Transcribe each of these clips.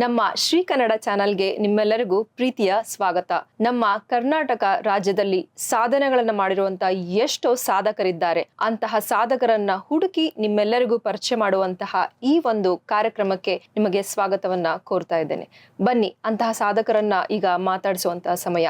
ನಮ್ಮ ಶ್ರೀ ಕನ್ನಡ ಚಾನೆಲ್ಗೆ ನಿಮ್ಮೆಲ್ಲರಿಗೂ ಪ್ರೀತಿಯ ಸ್ವಾಗತ. ನಮ್ಮ ಕರ್ನಾಟಕ ರಾಜ್ಯದಲ್ಲಿ ಸಾಧನೆಗಳನ್ನ ಮಾಡಿರುವಂತಹ ಎಷ್ಟೋ ಸಾಧಕರಿದ್ದಾರೆ. ಅಂತಹ ಸಾಧಕರನ್ನ ಹುಡುಕಿ ನಿಮ್ಮೆಲ್ಲರಿಗೂ ಪರಿಚಯ ಮಾಡುವಂತಹ ಈ ಒಂದು ಕಾರ್ಯಕ್ರಮಕ್ಕೆ ನಿಮಗೆ ಸ್ವಾಗತವನ್ನ ಕೋರ್ತಾ ಇದ್ದೇನೆ. ಬನ್ನಿ ಅಂತಹ ಸಾಧಕರನ್ನ ಈಗ ಮಾತಾಡಿಸುವಂತಹ ಸಮಯ.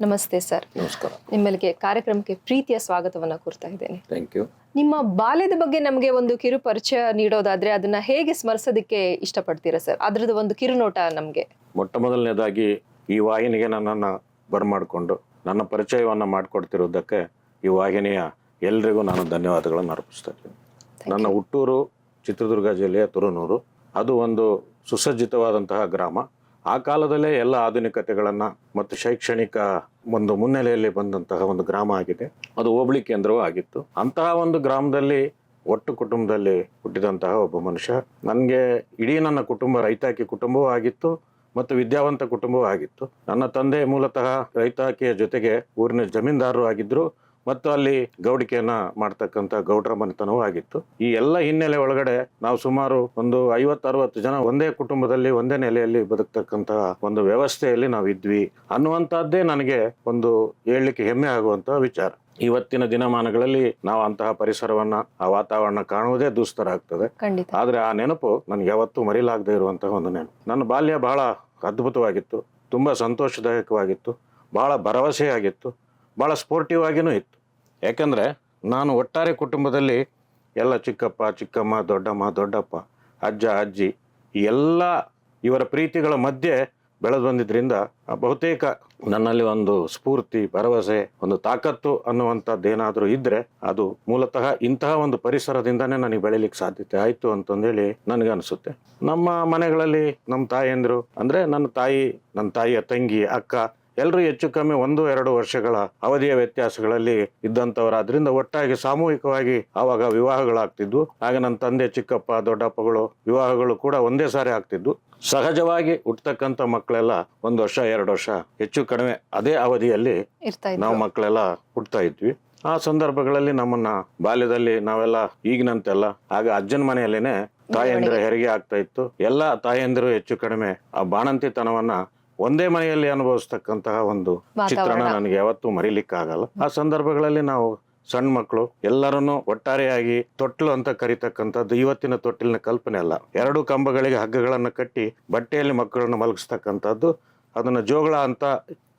ನಮಸ್ತೆ ಸರ್. ನಮಸ್ಕಾರ. ನಿಮ್ಮಲ್ಲಿಗೆ ಕಾರ್ಯಕ್ರಮಕ್ಕೆ ಪ್ರೀತಿಯ ಸ್ವಾಗತವನ್ನ ಕೋರ್ತಾ ಇದ್ದೇನೆ. Thank you. ನಿಮ್ಮ ಬಾಲ್ಯದ ಬಗ್ಗೆ ನಮಗೆ ಒಂದು ಕಿರು ಪರಿಚಯ ನೀಡೋದಾದ್ರೆ ಅದನ್ನ ಹೇಗೆ ಸ್ಮರಿಸೋದಕ್ಕೆ ಇಷ್ಟಪಡ್ತೀರಾ ಸರ್? ಅದ್ರದ್ದು ಒಂದು ಕಿರುನೋಟ ನಮಗೆ. ಮೊಟ್ಟ ಮೊದಲನೇದಾಗಿ ಈ ವಾಹಿನಿಗೆ ನನ್ನನ್ನು ಬರಮಾಡಿಕೊಂಡು ನನ್ನ ಪರಿಚಯವನ್ನು ಮಾಡಿಕೊಡ್ತಿರೋದಕ್ಕೆ ಈ ವಾಹಿನಿಯ ಎಲ್ರಿಗೂ ನಾನು ಧನ್ಯವಾದಗಳನ್ನು ಅರ್ಪಿಸ್ತಾ ಇದ್ದೀನಿ. ನನ್ನ ಹುಟ್ಟೂರು ಚಿತ್ರದುರ್ಗ ಜಿಲ್ಲೆಯ ತುರುನೂರು. ಅದು ಒಂದು ಸುಸಜ್ಜಿತವಾದಂತಹ ಗ್ರಾಮ. ಆ ಕಾಲದಲ್ಲೇ ಎಲ್ಲ ಆಧುನಿಕತೆಗಳನ್ನು ಮತ್ತು ಶೈಕ್ಷಣಿಕ ಒಂದು ಮುನ್ನೆಲೆಯಲ್ಲಿ ಬಂದಂತಹ ಒಂದು ಗ್ರಾಮ ಆಗಿದೆ. ಅದು ಹೋಬಳಿ ಕೇಂದ್ರವೂ ಆಗಿತ್ತು. ಅಂತಹ ಒಂದು ಗ್ರಾಮದಲ್ಲಿ ಒಟ್ಟು ಕುಟುಂಬದಲ್ಲಿ ಹುಟ್ಟಿದಂತಹ ಒಬ್ಬ ಮನುಷ್ಯ. ನನಗೆ ಇಡೀ ನನ್ನ ಕುಟುಂಬ ರೈತಾಕಿ ಕುಟುಂಬವೂ ಆಗಿತ್ತು ಮತ್ತು ವಿದ್ಯಾವಂತ ಕುಟುಂಬವೂ ಆಗಿತ್ತು. ನನ್ನ ತಂದೆ ಮೂಲತಃ ರೈತಾಕಿಯ ಜೊತೆಗೆ ಊರಿನ ಜಮೀನ್ದಾರರು ಆಗಿದ್ರು. ಮತ್ತು ಅಲ್ಲಿ ಗೌಡಿಕೆಯನ್ನ ಮಾಡ್ತಕ್ಕಂಥ ಗೌಡ್ರ ಮನೆತನವೂ ಆಗಿತ್ತು. ಈ ಎಲ್ಲ ಹಿನ್ನೆಲೆ ಒಳಗಡೆ ನಾವು ಸುಮಾರು ಒಂದು ಐವತ್ತು ಅರವತ್ತು ಜನ ಒಂದೇ ಕುಟುಂಬದಲ್ಲಿ ಒಂದೇ ನೆಲೆಯಲ್ಲಿ ಬದುಕ್ತಕ್ಕಂತಹ ಒಂದು ವ್ಯವಸ್ಥೆಯಲ್ಲಿ ನಾವು ಇದ್ವಿ ಅನ್ನುವಂಥದ್ದೇ ನನಗೆ ಒಂದು ಹೇಳಲಿಕ್ಕೆ ಹೆಮ್ಮೆ ಆಗುವಂತಹ ವಿಚಾರ. ಇವತ್ತಿನ ದಿನಮಾನಗಳಲ್ಲಿ ನಾವು ಅಂತಹ ಪರಿಸರವನ್ನ ಆ ವಾತಾವರಣ ಕಾಣುವುದೇ ದುಸ್ತರ ಆಗ್ತದೆ ಆದ್ರೆ ಆ ನೆನಪು ನನಗೆ ಯಾವತ್ತೂ ಮರಿಲಾಗದೆ ಇರುವಂತಹ ಒಂದು ನೆನಪು. ನನ್ನ ಬಾಲ್ಯ ಬಹಳ ಅದ್ಭುತವಾಗಿತ್ತು ತುಂಬಾ ಸಂತೋಷದಾಯಕವಾಗಿತ್ತು ಬಹಳ ಭರವಸೆಯಾಗಿತ್ತು ಬಹಳ ಸ್ಪೋರ್ಟಿವ್ ಆಗಿನೂ ಇತ್ತು. ಯಾಕಂದರೆ ನಾನು ಒಟ್ಟಾರೆ ಕುಟುಂಬದಲ್ಲಿ ಎಲ್ಲ ಚಿಕ್ಕಪ್ಪ, ಚಿಕ್ಕಮ್ಮ, ದೊಡ್ಡಮ್ಮ, ದೊಡ್ಡಪ್ಪ, ಅಜ್ಜ, ಅಜ್ಜಿ ಎಲ್ಲ ಇವರ ಪ್ರೀತಿಗಳ ಮಧ್ಯೆ ಬೆಳೆದು ಬಂದಿದ್ದರಿಂದ ಬಹುತೇಕ ನನ್ನಲ್ಲಿ ಒಂದು ಸ್ಫೂರ್ತಿ, ಭರವಸೆ, ಒಂದು ತಾಕತ್ತು ಅನ್ನುವಂಥದ್ದು ಏನಾದರೂ ಇದ್ದರೆ ಅದು ಮೂಲತಃ ಇಂತಹ ಒಂದು ಪರಿಸರದಿಂದನೇ ನನಗೆ ಬೆಳಿಲಿಕ್ಕೆ ಸಾಧ್ಯತೆ ಆಯಿತು ಅಂತಂದೇಳಿ ನನಗೆ ಅನಿಸುತ್ತೆ. ನಮ್ಮ ಮನೆಗಳಲ್ಲಿ ನಮ್ಮ ತಾಯಿಯಂದರು ಅಂದರೆ ನನ್ನ ತಾಯಿ, ನನ್ನ ತಾಯಿಯ ತಂಗಿ, ಅಕ್ಕ ಎಲ್ಲರೂ ಹೆಚ್ಚು ಕಮ್ಮಿ ಒಂದು ಎರಡು ವರ್ಷಗಳ ಅವಧಿಯ ವ್ಯತ್ಯಾಸಗಳಲ್ಲಿ ಇದ್ದಂಥವರಾದ್ರಿಂದ ಒಟ್ಟಾಗಿ ಸಾಮೂಹಿಕವಾಗಿ ಆವಾಗ ವಿವಾಹಗಳಾಗ್ತಿದ್ವು. ಆಗ ನನ್ನ ತಂದೆ ಚಿಕ್ಕಪ್ಪ ದೊಡ್ಡಪ್ಪಗಳು ವಿವಾಹಗಳು ಕೂಡ ಒಂದೇ ಸಾರಿ ಆಗ್ತಿದ್ವು. ಸಹಜವಾಗಿ ಹುಟ್ಟತಕ್ಕಂಥ ಮಕ್ಕಳೆಲ್ಲ ಒಂದು ವರ್ಷ ಎರಡು ವರ್ಷ ಹೆಚ್ಚು ಕಡಿಮೆ ಅದೇ ಅವಧಿಯಲ್ಲಿ ನಾವು ಮಕ್ಕಳೆಲ್ಲ ಹುಡ್ತಾ ಇದ್ವಿ. ಆ ಸಂದರ್ಭಗಳಲ್ಲಿ ನಮ್ಮನ್ನ ಬಾಲ್ಯದಲ್ಲಿ ನಾವೆಲ್ಲ ಈಗಿನಂತೆಲ್ಲ ಆಗ ಅಜ್ಜನ ಮನೆಯಲ್ಲೇನೆ ತಾಯಂದಿರ ಹೆರಿಗೆ ಆಗ್ತಾ ಇತ್ತು. ಎಲ್ಲ ತಾಯಂದಿರು ಹೆಚ್ಚು ಕಡಿಮೆ ಆ ಬಾಣಂತಿತನವನ್ನ ಒಂದೇ ಮನೆಯಲ್ಲಿ ಅನುಭವಿಸ್ತಕ್ಕಂತಹ ಒಂದು ಚಿತ್ರಣ. ನನಗೆ ಯಾವತ್ತೂ ಮರಿಲಿಕ್ಕಾಗಲ್ಲ ಆ ಸಂದರ್ಭಗಳಲ್ಲಿ ನಾವು ಸಣ್ಣ ಮಕ್ಕಳು ಎಲ್ಲರನ್ನೂ ಒಟ್ಟಾರೆಯಾಗಿ ತೊಟ್ಟಲು ಅಂತ ಕರಿತಕ್ಕಂಥದ್ದು ಇವತ್ತಿನ ತೊಟ್ಟಿಲಿನ ಕಲ್ಪನೆ ಅಲ್ಲ ಎರಡು ಕಂಬಗಳಿಗೆ ಹಗ್ಗಗಳನ್ನು ಕಟ್ಟಿ ಬಟ್ಟೆಯಲ್ಲಿ ಮಕ್ಕಳನ್ನು ಮಲಗಿಸ್ತಕ್ಕಂಥದ್ದು ಅದನ್ನು ಜೋಗಳ ಅಂತ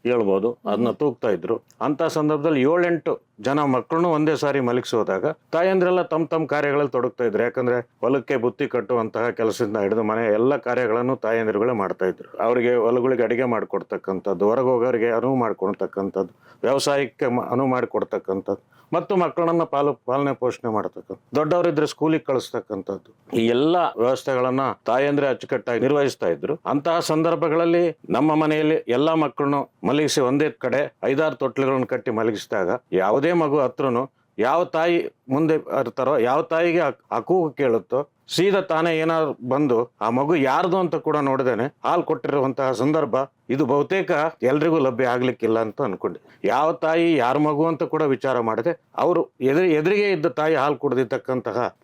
ಹೇಳ್ಬೋದು. ಅದನ್ನ ತೂಗ್ತಾ ಇದ್ರು. ಅಂತ ಸಂದರ್ಭದಲ್ಲಿ ಏಳೆಂಟು ಜನ ಮಕ್ಕಳನ್ನು ಒಂದೇ ಸಾರಿ ಮಲಗಿಸೋದಾಗ ತಾಯಂದ್ರೆಲ್ಲ ತಮ್ಮ ತಮ್ಮ ಕಾರ್ಯಗಳಲ್ಲಿ ತೊಡಗ್ತಾ ಇದ್ರು. ಯಾಕಂದ್ರೆ ಹೊಲಕ್ಕೆ ಬುತ್ತಿ ಕಟ್ಟುವಂತಹ ಕೆಲಸದಿಂದ ಹಿಡಿದು ಮನೆ ಎಲ್ಲ ಕಾರ್ಯಗಳನ್ನು ತಾಯಂದಿರುಗಳೇ ಮಾಡ್ತಾ ಇದ್ರು. ಅವರಿಗೆ ಹೊಲಗಳಿಗೆ ಅಡಿಗೆ ಮಾಡಿಕೊಡ್ತಕ್ಕಂಥದ್ದು ಹೊರಗೆ ಹೋಗೋರಿಗೆ ಅನುವು ಮಾಡಿಕೊಡ್ತಕ್ಕಂಥದ್ದು ವ್ಯವಸಾಯಕ್ಕೆ ಅನುವು ಮಾಡಿಕೊಡ್ತಕ್ಕಂಥದ್ದು. ಮತ್ತು ಮಕ್ಕಳನ್ನ ಪಾಲು, ಪಾಲನೆ ಪೋಷಣೆ ಮಾಡ್ತಕ್ಕಂಥ ದೊಡ್ಡವರಿದ್ರೆ ಸ್ಕೂಲಿಗೆ ಕಳಿಸ್ತಕ್ಕಂಥದ್ದು. ಈ ಎಲ್ಲ ವ್ಯವಸ್ಥೆಗಳನ್ನ ತಾಯಂದ್ರೆ ಅಚ್ಚುಕಟ್ಟಾಗಿ ನಿರ್ವಹಿಸ್ತಾ ಇದ್ರು. ಅಂತಹ ಸಂದರ್ಭಗಳಲ್ಲಿ ನಮ್ಮ ಮನೆಯಲ್ಲಿ ಎಲ್ಲಾ ಮಕ್ಕಳನ್ನು ಮಲಗಿಸಿ ಒಂದೇ ಕಡೆ ಐದಾರು ತೊಟ್ಲುಗಳನ್ನು ಕಟ್ಟಿ ಮಲಗಿಸಿದಾಗ ಯಾವುದೇ ಮಗು ಹತ್ರನು ಯಾವ ತಾಯಿ ಮುಂದೆ ಇರ್ತಾರೋ ಯಾವ ತಾಯಿಗೆ ಹಕ್ಕು ಕೇಳುತ್ತೋ ಸೀದಾ ತಾನೇ ಏನಾದ್ರು ಬಂದು ಆ ಮಗು ಯಾರ್ದು ಅಂತ ಕೂಡ ನೋಡ್ದೇನೆ ಹಾಲು ಕೊಟ್ಟಿರುವಂತಹ ಸಂದರ್ಭ ಇದು ಬಹುತೇಕ ಎಲ್ರಿಗೂ ಲಭ್ಯ ಆಗ್ಲಿಕ್ಕಿಲ್ಲ ಅಂತ ಅನ್ಕೊಂಡೆ. ಯಾವ ತಾಯಿ, ಯಾರ ಮಗು ಅಂತ ಕೂಡ ವಿಚಾರ ಮಾಡಿದೆ. ಅವರು ಎದುರು, ಎದುರಿಗೆ ಇದ್ದ ತಾಯಿ ಹಾಲು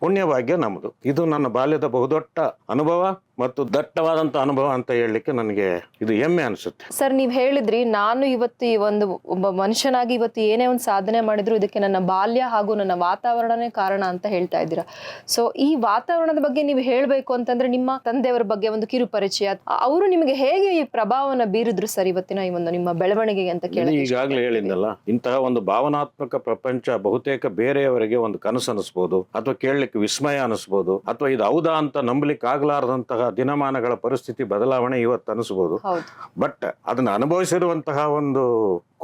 ಪುಣ್ಯ ಭಾಗ್ಯ ನಮ್ಮದು ಇದು ನನ್ನ ಬಾಲ್ಯದ ಬಹುದೊಡ್ಡ ಅನುಭವ ಮತ್ತು ದಟ್ಟವಾದಂತ ಅನುಭವ ಅಂತ ಹೇಳಲಿಕ್ಕೆ ನನಗೆ ಇದು ಹೆಮ್ಮೆ ಅನಿಸುತ್ತೆ. ಸರ್, ನೀವ್ ಹೇಳಿದ್ರಿ, ನಾನು ಇವತ್ತು ಈ ಒಂದು ಒಬ್ಬ ಮನುಷ್ಯನಾಗಿ ಇವತ್ತು ಏನೇ ಒಂದು ಸಾಧನೆ ಮಾಡಿದ್ರು ಇದಕ್ಕೆ ನನ್ನ ಬಾಲ್ಯ ಹಾಗೂ ನನ್ನ ವಾತಾವರಣನೇ ಕಾರಣ ಅಂತ ಹೇಳ್ತಾ ಇದ್ದೀರಾ. ಸೊ ಈ ವಾತಾವರಣದ ಬಗ್ಗೆ ನೀವು ಹೇಳಬೇಕು ಅಂತಂದ್ರೆ ನಿಮ್ಮ ತಂದೆಯವರ ಬಗ್ಗೆ ಒಂದು ಕಿರು ಪರಿಚಯ ಅವರು ನಿಮಗೆ ಹೇಗೆ ಈ ಪ್ರಭಾವನ ಬೀರಿದ್ರು ಸರ್ ಇವತ್ತಿನ ಈ ಒಂದು ನಿಮ್ಮ ಬೆಳವಣಿಗೆಗೆ ಅಂತ ಕೇಳಿ ಈಗಾಗಲೇ ಹೇಳಿದ್ನಲ್ಲ ಇಂತಹ ಒಂದು ಭಾವನಾತ್ಮಕ ಪ್ರಪಂಚ ಬಹುತೇಕ ಬೇರೆಯವರಿಗೆ ಒಂದು ಕನಸು ಅನಿಸ್ಬೋದು ಅಥವಾ ಕೇಳಲಿಕ್ಕೆ ವಿಸ್ಮಯ ಅನಿಸ್ಬೋದು ಅಥವಾ ಇದು ಹೌದಾ ಅಂತ ನಂಬಲಿಕ್ಕೆ ಆಗ್ಲಾರದಂತಹ ದಿನಮಾನಗಳ ಪರಿಸ್ಥಿತಿ ಬದಲಾವಣೆ ಇವತ್ತು ಅನಿಸ್ಬೋದು. ಬಟ್ ಅದನ್ನ ಅನುಭವಿಸಿರುವಂತಹ ಒಂದು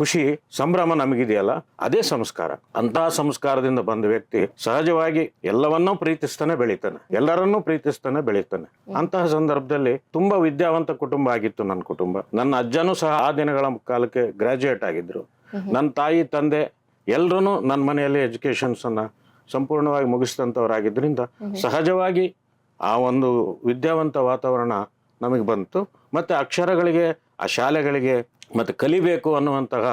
ಖುಷಿ ಸಂಭ್ರಮ ನಮಗಿದೆಯಲ್ಲ? ಅದೇ ಸಂಸ್ಕಾರ. ಅಂತಹ ಸಂಸ್ಕಾರದಿಂದ ಬಂದ ವ್ಯಕ್ತಿ ಸಹಜವಾಗಿ ಎಲ್ಲವನ್ನೂ ಪ್ರೀತಿಸ್ತಾನೆ ಬೆಳಿತಾನೆ. ಎಲ್ಲರನ್ನೂ ಪ್ರೀತಿಸ್ತಾನೆ ಬೆಳಿತಾನೆ. ಅಂತಹ ಸಂದರ್ಭದಲ್ಲಿ ತುಂಬಾ ವಿದ್ಯಾವಂತ ಕುಟುಂಬ ಆಗಿತ್ತು ನನ್ನ ಕುಟುಂಬ. ನನ್ನ ಅಜ್ಜನೂ ಸಹ ಆ ದಿನಗಳ ಕಾಲಕ್ಕೆ ಗ್ರಾಜುಯೇಟ್ ಆಗಿದ್ರು. ನನ್ನ ತಾಯಿ ತಂದೆ ಎಲ್ಲರೂ ನನ್ನ ಮನೆಯಲ್ಲಿ ಎಜುಕೇಶನ್ಸ್ ಅನ್ನ ಸಂಪೂರ್ಣವಾಗಿ ಮುಗಿಸಿದಂಥವರಾಗಿದ್ದರಿಂದ ಸಹಜವಾಗಿ ಆ ಒಂದು ವಿದ್ಯಾವಂತ ವಾತಾವರಣ ನಮಗೆ ಬಂತು. ಮತ್ತು ಅಕ್ಷರಗಳಿಗೆ ಆ ಶಾಲೆಗಳಿಗೆ ಮತ್ತು ಕಲಿಬೇಕು ಅನ್ನುವಂತಹ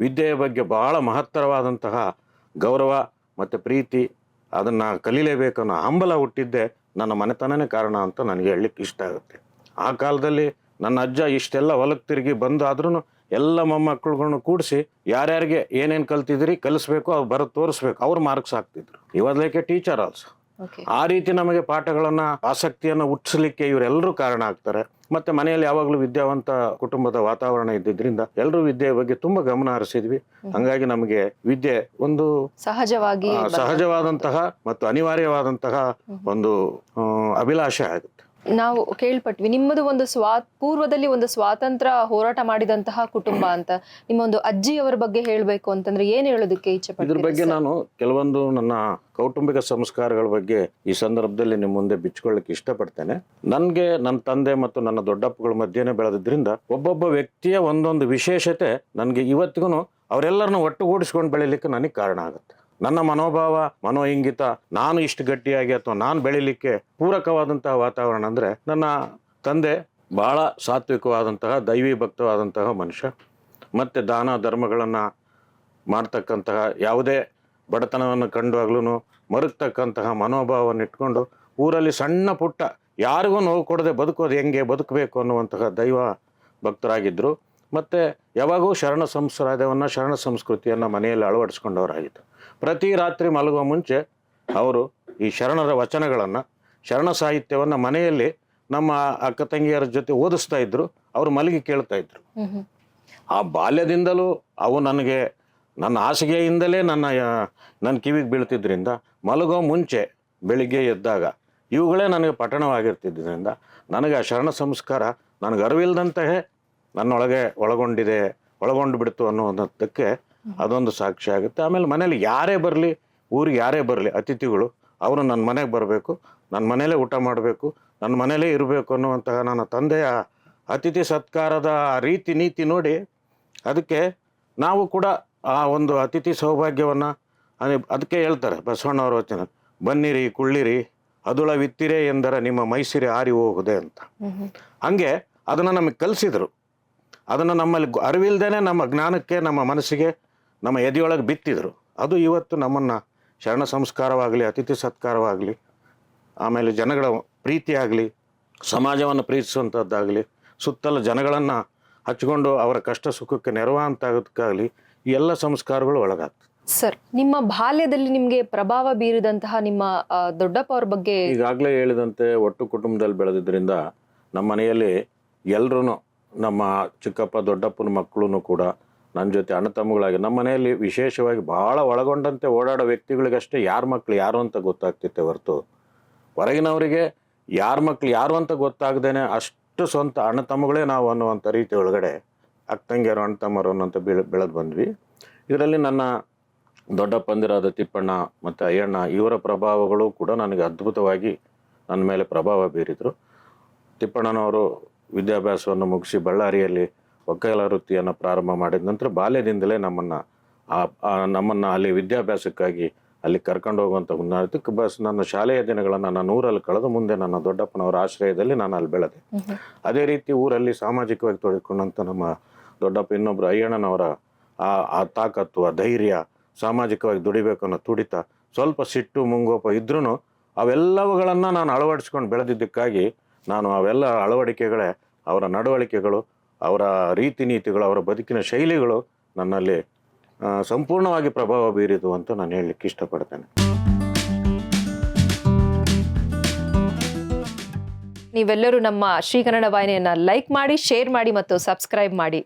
ವಿದ್ಯೆಯ ಬಗ್ಗೆ ಬಹಳ ಮಹತ್ತರವಾದಂತಹ ಗೌರವ ಮತ್ತು ಪ್ರೀತಿ ಅದನ್ನು ಕಲೀಲೇಬೇಕು ಅನ್ನೋ ಹಂಬಲ ಹುಟ್ಟಿದ್ದೆ ನನ್ನ ಮನೆತನನೇ ಕಾರಣ ಅಂತ ನನಗೆ ಹೇಳಲಿಕ್ಕೆ ಇಷ್ಟ ಆಗುತ್ತೆ. ಆ ಕಾಲದಲ್ಲಿ ನನ್ನ ಅಜ್ಜ ಇಷ್ಟೆಲ್ಲ ಹೊಲಕ್ಕೆ ತಿರುಗಿ ಬಂದು ಆದ್ರೂ ಎಲ್ಲ ಮೊಮ್ಮಕ್ಕಳುಗಳನ್ನು ಕೂಡಿಸಿ ಯಾರ್ಯಾರಿಗೆ ಏನೇನು ಕಲ್ತಿದ್ರಿ ಕಲಿಸ್ಬೇಕು, ಅವ್ರು ಬರೋ ತೋರಿಸ್ಬೇಕು, ಅವ್ರು ಮಾರ್ಕ್ಸ್ ಹಾಕ್ತಿದ್ರು. ಇವಾಗಲೇಕೆ ಟೀಚರ್ ಆಲ್ಸೋ ಆ ರೀತಿ ನಮಗೆ ಪಾಠಗಳನ್ನ ಆಸಕ್ತಿಯನ್ನ ಹುಟ್ಟಿಸ್ಲಿಕ್ಕೆ ಇವರೆಲ್ಲರೂ ಕಾರಣ ಆಗ್ತಾರೆ. ಮತ್ತೆ ಮನೆಯಲ್ಲಿ ಯಾವಾಗಲೂ ವಿದ್ಯಾವಂತ ಕುಟುಂಬದ ವಾತಾವರಣ ಇದ್ದಿದ್ರಿಂದ ಎಲ್ಲರೂ ವಿದ್ಯೆ ಬಗ್ಗೆ ತುಂಬಾ ಗಮನ ಹರಿಸಿದ್ವಿ. ಹಂಗಾಗಿ ನಮಗೆ ವಿದ್ಯೆ ಒಂದು ಸಹಜವಾಗಿ ಸಹಜವಾದಂತಹ ಮತ್ತು ಅನಿವಾರ್ಯವಾದಂತಹ ಒಂದು ಅಭಿಲಾಷೆ ಆಗುತ್ತೆ. ನಾವು ಕೇಳ್ಪಟ್ವಿ. ನಿಮ್ಮದು ಒಂದು ಸ್ವಾ ಪೂರ್ವದಲ್ಲಿ ಒಂದು ಸ್ವಾತಂತ್ರ್ಯ ಹೋರಾಟ ಮಾಡಿದಂತಹ ಕುಟುಂಬ ಅಂತ. ನಿಮ್ಮ ಒಂದು ಅಜ್ಜಿಯವರ ಬಗ್ಗೆ ಹೇಳಬೇಕು ಅಂತಂದ್ರೆ ಏನ್ ಹೇಳೋದಕ್ಕೆ ಇಚ್ಛೆ ಇದ್ರ ಬಗ್ಗೆ ನಾನು ಕೆಲವೊಂದು ನನ್ನ ಕೌಟುಂಬಿಕ ಸಂಸ್ಕಾರಗಳ ಬಗ್ಗೆ ಈ ಸಂದರ್ಭದಲ್ಲಿ ನಿಮ್ಮ ಮುಂದೆ ಬಿಚ್ಚಿಕೊಳ್ಳಕ್ಕೆ ಇಷ್ಟಪಡ್ತೇನೆ. ನನಗೆ ನನ್ನ ತಂದೆ ಮತ್ತು ನನ್ನ ದೊಡ್ಡಪ್ಪಗಳ ಮಧ್ಯೆನೇ ಬೆಳೆದಿದ್ರಿಂದ ಒಬ್ಬೊಬ್ಬ ವ್ಯಕ್ತಿಯ ಒಂದೊಂದು ವಿಶೇಷತೆ ನನಗೆ ಇವತ್ತಿಗೂ ಅವರೆಲ್ಲರನ್ನು ಒಟ್ಟುಗೂಡಿಸ್ಕೊಂಡು ಬೆಳಿಲಿಕ್ಕೆ ನನಗೆ ಕಾರಣ ಆಗುತ್ತೆ. ನನ್ನ ಮನೋಭಾವ ಮನೋ ಇಂಗಿತ ನಾನು ಇಷ್ಟು ಗಟ್ಟಿಯಾಗಿ ಅಥವಾ ನಾನು ಬೆಳಿಲಿಕ್ಕೆ ಪೂರಕವಾದಂತಹ ವಾತಾವರಣ ಅಂದರೆ ನನ್ನ ತಂದೆ ಬಹಳ ಸಾತ್ವಿಕವಾದಂತಹ, ದೈವಿ ಭಕ್ತವಾದಂತಹ ಮನುಷ್ಯ. ಮತ್ತು ದಾನ ಧರ್ಮಗಳನ್ನು ಮಾಡ್ತಕ್ಕಂತಹ ಯಾವುದೇ ಬಡತನವನ್ನು ಕಂಡುವಾಗ್ಲೂ ಮರುಗ್ತಕ್ಕಂತಹ ಮನೋಭಾವವನ್ನು ಇಟ್ಕೊಂಡು ಊರಲ್ಲಿ ಸಣ್ಣ ಪುಟ್ಟ ಯಾರಿಗೂ ನೋವು ಕೊಡದೆ ಬದುಕೋದು ಹೆಂಗೆ, ಬದುಕಬೇಕು ಅನ್ನುವಂತಹ ದೈವ ಭಕ್ತರಾಗಿದ್ದರು ಮತ್ತು ಯಾವಾಗೂ ಶರಣ ಸಂಸ್ಕಾರವನ್ನು ಶರಣ ಸಂಸ್ಕೃತಿಯನ್ನು ಮನೆಯಲ್ಲಿ ಅಳವಡಿಸ್ಕೊಂಡವರಾಗಿತ್ತು ಪ್ರತಿ ರಾತ್ರಿ ಮಲಗುವ ಮುಂಚೆ ಅವರು ಈ ಶರಣರ ವಚನಗಳನ್ನು ಶರಣ ಸಾಹಿತ್ಯವನ್ನು ಮನೆಯಲ್ಲಿ ನಮ್ಮ ಅಕ್ಕ ತಂಗಿಯರ ಜೊತೆ ಓದಿಸ್ತಾ ಇದ್ರು ಅವರು ಮಲಗಿ ಕೇಳ್ತಾ ಇದ್ರು ಹ್ಮ್. ಆ ಬಾಲ್ಯದಿಂದಲೂ ಅವು ನನಗೆ ನನ್ನ ಹಾಸಿಗೆಯಿಂದಲೇ ನನ್ನ ನನ್ನ ಕಿವಿಗೆ ಬೀಳ್ತಿದ್ದರಿಂದ ಮಲಗೋ ಮುಂಚೆ ಬೆಳಿಗ್ಗೆ ಎದ್ದಾಗ ಇವುಗಳೇ ನನಗೆ ಪಠಣವಾಗಿರ್ತಿದ್ದರಿಂದ ನನಗೆ ಆ ಶರಣ ಸಂಸ್ಕಾರ ನನಗೆ ಅರಿವಿಲ್ದಂತೆಯೇ ನನ್ನೊಳಗೆ ಒಳಗೊಂಡಿದೆ ಒಳಗೊಂಡು ಬಿಡ್ತು ಅನ್ನೋದಕ್ಕೆ ಅದೊಂದು ಸಾಕ್ಷಿ ಆಗುತ್ತೆ. ಆಮೇಲೆ ಮನೇಲಿ ಯಾರೇ ಬರಲಿ ಊರಿಗೆ ಯಾರೇ ಬರಲಿ ಅತಿಥಿಗಳು ಅವರು ನನ್ನ ಮನೆಗೆ ಬರಬೇಕು ನನ್ನ ಮನೇಲೇ ಊಟ ಮಾಡಬೇಕು ನನ್ನ ಮನೇಲೇ ಇರಬೇಕು ಅನ್ನುವಂತಹ ನನ್ನ ತಂದೆಯ ಅತಿಥಿ ಸತ್ಕಾರದ ರೀತಿ ನೀತಿ ನೋಡಿ ಅದಕ್ಕೆ ನಾವು ಕೂಡ ಆ ಒಂದು ಅತಿಥಿ ಸೌಭಾಗ್ಯವನ್ನು ಅದಕ್ಕೆ ಹೇಳ್ತಾರೆ ಬಸವಣ್ಣವರ ವಚನ ಬನ್ನಿರಿ ಕುಳ್ಳಿರಿ ಅದುಳ ವಿತ್ತಿರೆ ಎಂದರ ನಿಮ್ಮ ಮೈಸಿರಿ ಆರಿ ಹೋಗುದೆ ಅಂತ. ಹಂಗೆ ಅದನ್ನು ನಮಗೆ ಕಲಿಸಿದರು. ಅದನ್ನು ನಮ್ಮಲ್ಲಿ ಅರಿವಿಲ್ದೇ ಅರಿವಿಲ್ದೇನೆ ನಮ್ಮ ಜ್ಞಾನಕ್ಕೆ ನಮ್ಮ ಮನಸ್ಸಿಗೆ ನಮ್ಮ ಎದೆಯೊಳಗೆ ಬಿತ್ತಿದರು. ಅದು ಇವತ್ತು ನಮ್ಮನ್ನು ಶರಣ ಸಂಸ್ಕಾರವಾಗಲಿ ಅತಿಥಿ ಸತ್ಕಾರವಾಗಲಿ ಆಮೇಲೆ ಜನಗಳ ಪ್ರೀತಿಯಾಗಲಿ ಸಮಾಜವನ್ನು ಪ್ರೀತಿಸುವಂಥದ್ದಾಗಲಿ ಸುತ್ತಲ ಜನಗಳನ್ನು ಹಚ್ಕೊಂಡು ಅವರ ಕಷ್ಟ ಸುಖಕ್ಕೆ ನೆರವಾಂತಾಗೋದಕ್ಕಾಗಲಿ ಈ ಎಲ್ಲ ಸಂಸ್ಕಾರಗಳು ಒಳಗಾಗ್ತದೆ. ಸರ್ ನಿಮ್ಮ ಬಾಲ್ಯದಲ್ಲಿ ನಿಮಗೆ ಪ್ರಭಾವ ಬೀರಿದಂತಹ ನಿಮ್ಮ ದೊಡ್ಡಪ್ಪ ಅವ್ರ ಬಗ್ಗೆ ಈಗಾಗಲೇ ಹೇಳಿದಂತೆ ಒಟ್ಟು ಕುಟುಂಬದಲ್ಲಿ ಬೆಳೆದಿದ್ದರಿಂದ ನಮ್ಮ ಮನೆಯಲ್ಲಿ ಎಲ್ಲರೂ ನಮ್ಮ ಚಿಕ್ಕಪ್ಪ, ದೊಡ್ಡಪ್ಪನ ಮಕ್ಕಳು ಕೂಡ ನನ್ನ ಜೊತೆ ಅಣ್ಣ ತಮ್ಮಗಳಾಗಿ, ನಮ್ಮ ಮನೆಯಲ್ಲಿ ವಿಶೇಷವಾಗಿ ಭಾಳ ಒಳಗೊಂಡಂತೆ ಓಡಾಡೋ ವ್ಯಕ್ತಿಗಳಿಗಷ್ಟೇ ಯಾರ ಮಕ್ಳು ಯಾರು ಅಂತ ಗೊತ್ತಾಗ್ತಿತ್ತೆ ಹೊರತು. ಹೊರಗಿನವರಿಗೆ ಯಾರ ಮಕ್ಳು ಯಾರು ಅಂತ ಗೊತ್ತಾಗ್ದೇನೆ ಅಷ್ಟು ಸ್ವಂತ ಅಣ್ಣ ತಮ್ಮಗಳೇ ನಾವು ಅನ್ನುವಂಥ ರೀತಿ ಒಳಗಡೆ ಅಕ್ಕ ತಂಗಿಯರು, ಅಣ್ಣ ತಮ್ಮರು ಅನ್ನೋಂಥ ಬೆಳೆ ಬೆಳೆದು ಬಂದ್ವಿ. ಇದರಲ್ಲಿ ನನ್ನ ದೊಡ್ಡಪ್ಪಂದಿರಾದ ತಿಪ್ಪಣ್ಣ ಮತ್ತು ಅಯ್ಯಣ್ಣ ಇವರ ಪ್ರಭಾವಗಳು ಕೂಡ ನನಗೆ ಅದ್ಭುತವಾಗಿ ನನ್ನ ಮೇಲೆ ಪ್ರಭಾವ ಬೀರಿದರು. ತಿಪ್ಪಣ್ಣನವರು ವಿದ್ಯಾಭ್ಯಾಸವನ್ನು ಮುಗಿಸಿ ಬಳ್ಳಾರಿಯಲ್ಲಿ ವಕೀಲ ವೃತ್ತಿಯನ್ನು ಪ್ರಾರಂಭ ಮಾಡಿದ ನಂತರ ಬಾಲ್ಯದಿಂದಲೇ ನಮ್ಮನ್ನು ನಮ್ಮನ್ನು ಅಲ್ಲಿ ವಿದ್ಯಾಭ್ಯಾಸಕ್ಕಾಗಿ ಅಲ್ಲಿ ಕರ್ಕೊಂಡು ಹೋಗುವಂಥ ಹುನ್ನಾರಕ್ಕೆ ಬಸ್ ನನ್ನ ಶಾಲೆಯ ದಿನಗಳನ್ನು ನಾನು ಊರಲ್ಲಿ ಕಳೆದ ಮುಂದೆ ನನ್ನ ದೊಡ್ಡಪ್ಪನವರ ಆಶ್ರಯದಲ್ಲಿ ನಾನು ಅಲ್ಲಿ ಬೆಳೆದೆ. ಅದೇ ರೀತಿ ಊರಲ್ಲಿ ಸಾಮಾಜಿಕವಾಗಿ ತೊಡಗಿಕೊಂಡಂಥ ನಮ್ಮ ದೊಡ್ಡಪ್ಪ ಇನ್ನೊಬ್ಬರು ಅಯ್ಯಣ್ಣನವರ ಆ ಆ ತಾಕತ್ತು ಆ ಧೈರ್ಯ ಸಾಮಾಜಿಕವಾಗಿ ದುಡಿಬೇಕು ಅನ್ನೋ ತುಡಿತ ಸ್ವಲ್ಪ ಸಿಟ್ಟು ಮುಂಗೋಪ ಇದ್ರೂ ಅವೆಲ್ಲವುಗಳನ್ನು ನಾನು ಅಳವಡಿಸ್ಕೊಂಡು ಬೆಳೆದಿದ್ದಕ್ಕಾಗಿ ನಾನು ಅವೆಲ್ಲ ಅಳವಡಿಕೆಗಳೇ, ಅವರ ನಡವಳಿಕೆಗಳು, ಅವರ ರೀತಿ ನೀತಿಗಳು, ಅವರ ಬದುಕಿನ ಶೈಲಿಗಳು ನನ್ನಲ್ಲಿ ಸಂಪೂರ್ಣವಾಗಿ ಪ್ರಭಾವ ಬೀರಿತು ಅಂತ ನಾನು ಹೇಳಲಿಕ್ಕೆ ಇಷ್ಟಪಡ್ತೇನೆ. ನೀವೆಲ್ಲರೂ ನಮ್ಮ ಶ್ರೀ ವಾಹಿನಿಯನ್ನು ವಾಹಿನಿಯನ್ನ ಲೈಕ್ ಮಾಡಿ ಶೇರ್ ಮಾಡಿ ಮತ್ತು ಸಬ್ಸ್ಕ್ರೈಬ್ ಮಾಡಿ.